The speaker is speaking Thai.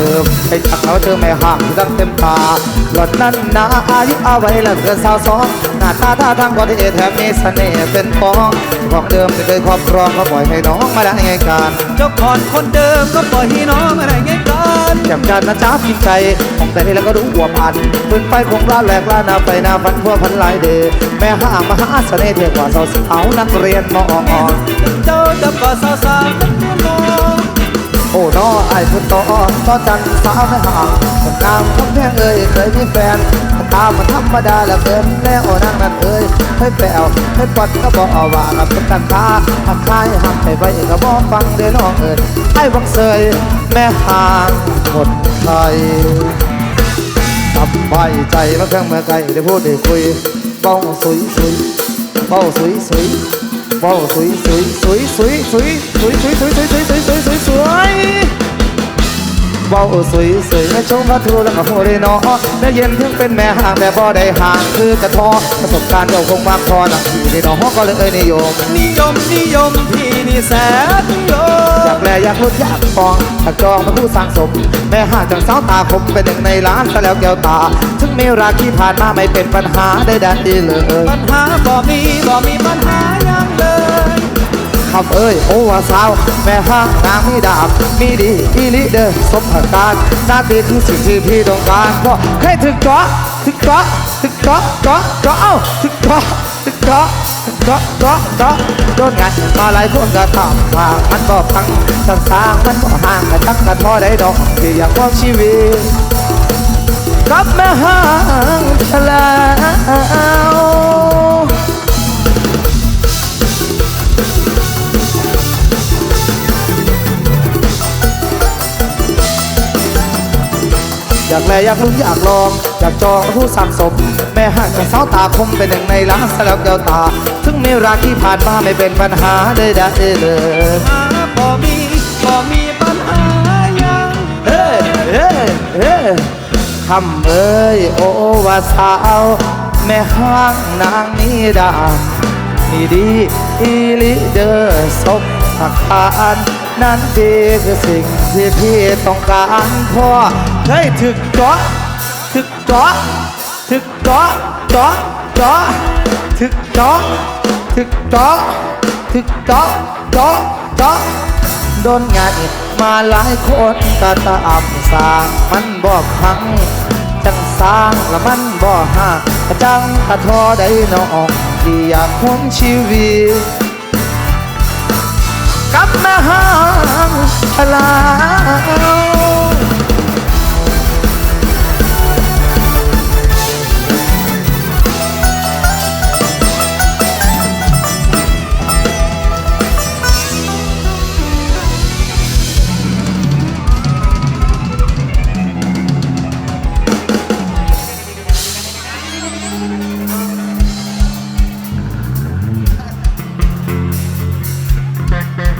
ลิมให้จักเอาเธอไม่ห่างรักเต็มตาหลอนนั้นนาอายุเอาไว้แล้วเกินสาวสองหน้าตาท่าทางก็ดีแถมมีเสน่ห์เป็นปองของเดิมไม่เคยครอบครองก็ปล่อยให้น้องมาได้ไงกันเจ้าก่อนคนเดิมก็ปล่อยให้น้องอะไรไงกันแก้มกันนะจ๊ะพิมใจของแต่นี่แล้วก็รู้หัวพันปืนไฟคงร้านแหลกล้านนาไฟหนาฟันพัวพันหลายเดอแม่ห้างมหาเสน่ห์เท่กว่าสาวสาวนักเรียนมอเจ้าจะก่อสาวสาวๆมันมอ โอ้น้อไอ้คุณต่อต่อจันสาวไม่ห่างคนงามคนแพงเอ้ยเคยมีแฟนตามันธรรมดาแล้วเกินแล้วนางนั้นเอ้ยให้แปลวให้ปัดก็บอกว่ากับเป็นตันคาหักคายหักให้ไว้ก็บอกฟังเด้น้องเอ้ยไอ้บังเซยแม่ห่างคนไทยสบายใจมาเครื่งเมื่อไกลได้พูดได้คุยเบ้าสวยสวยเบ้าสวยสวยเบ้าสวยสวยสวยสวยสวยสวยสวยสวยสวยสวยสวย สวยวยสวยเบ้าสวยสวยแม่ชมพระทูแล้วก็โหได้นาะแม่เย็นถึงเป็นแม่ห่างแต่พอได้ห่างคือกระทอประสบการณ์เราคงมากพอหนักที่ได้เนาะก็เลยนิยม นิยมนิยมพี่นี่แสนนิยมอยากแลอยากรู้อยากฟองอยากจองเป็นผู้สร้างสม แม่ห่างจากสาวตาคมเป็นหนึ่งในล้านซะแล้วแก้วตาถึงมีราคีผ่านมาไม่เป็นปัญหาได้ดันดีเลย ปัญหาบ่มีบ่มีปัญหายา ครับเอ้ยโอวาสาว แม่ห้างนางมีดาบ มีดีอีลิเดอร์สมผัการหน้าตีคือสิ่งที่พี่ต้องการเพราะให้ถึกเจาะถึกเจาะถึกเจาะเจาะเจาะเอ้าถึกเจาะถึกเจาะถึกเจาะเจาะเจาะโดนไงมาหลายคนก็ตามทางมันบอกพังสังสางมันบอกห่างกันตักกันพอได้ดอกที่อยากบอกชีวิตกับแม่ห้างทะเล อยากแลอยากลุ้นอยากลอง อยากจองผู้สั่งสม แม่ห่างจากสาวตาคมเป็นหนึ่งในล้านสลับแก้วตา ถึงมีรักที่ผ่านมาไม่เป็นปัญหาได้ได้เลยหาบ่มีบ่มีปัญหาอย่างเฮ้เฮ้เฮ้คำเอ้ยโอว่าสาว แม่ห้างนางนิดานี่ดีอีลิเดอร์สมหักผ่านนั่นดีคือสิ่งที่พี่ต้องการเพราะ เคยถึกเจาะถึกเจาะถึกเจาะเจาะเจาะถึกเจาะถึกเจาะถึกเจาะเจาะเจาะโดนงานมาหลายคนก็ตามสร้างมันบอกพังจังสางละมันบ่หักกระจังกระทอได้นองที่อยากพ้นชีวิตกลับมาหางลา